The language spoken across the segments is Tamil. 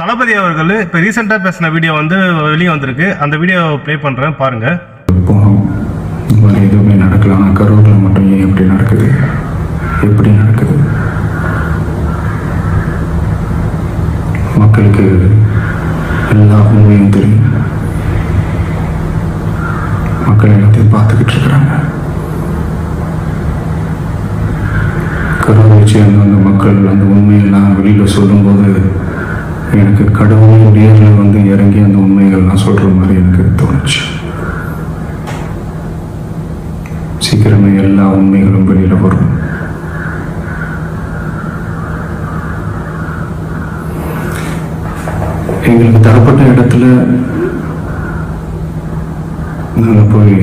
தளபதி அவர்கள் இப்போ ரீசெண்டாக பேசின வீடியோ வந்து வெளியே வந்திருக்கு. அந்த வீடியோ ப்ளே பண்ணுறேன் பாருங்கள் போனோம். எதுவுமே நடக்கல. ஆனால் கரூரில் மட்டும் ஏன் எப்படி நடக்குது? எப்படி நடக்குது? மக்களுக்கு எல்லா உண்மையும் தெரியும். மக்கள் எல்லாத்தையும் பார்த்துக்கிட்டு இருக்கிறாங்க. கரூரை சேர்ந்த அந்த மக்கள் அந்த உண்மையெல்லாம் வெளியில் சொல்லும்போது எனக்கு கடவுளே நேரில் வந்து இறங்கி அந்த உண்மைகள்லாம் சொல்கிற மாதிரி எனக்கு தோணுச்சு. சீக்கிரமே எல்லா உண்மைகளும் வெளியில வரும். எங்களுக்கு தரப்பட்ட இடத்துல நாங்கள் போய்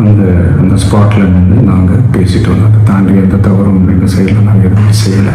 அந்த அந்த ஸ்பாட்ல நின்று நாங்கள் பேசிட்டு வந்தோம் அதை தாண்டி எந்த தவறும் எங்கள் சைடில் நாங்கள் எதுவும் செய்யலை.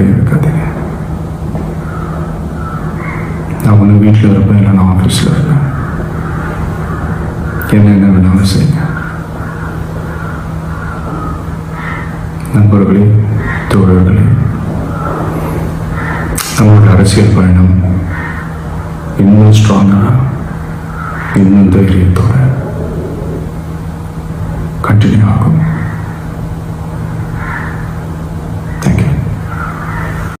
அவங்க மேலே நான் ஒன்று வீட்டில் இருப்பேன் இல்லை நான் ஆஃபீஸில் இருப்பேன். என்ன என்ன வேணாலும் செய்யுங்க. நண்பர்களே தோழர்களே நம்மளோட அரசியல் பயணம் இன்னும் ஸ்ட்ராங்காக இன்னும் தைரியத்தோட கண்டினியூ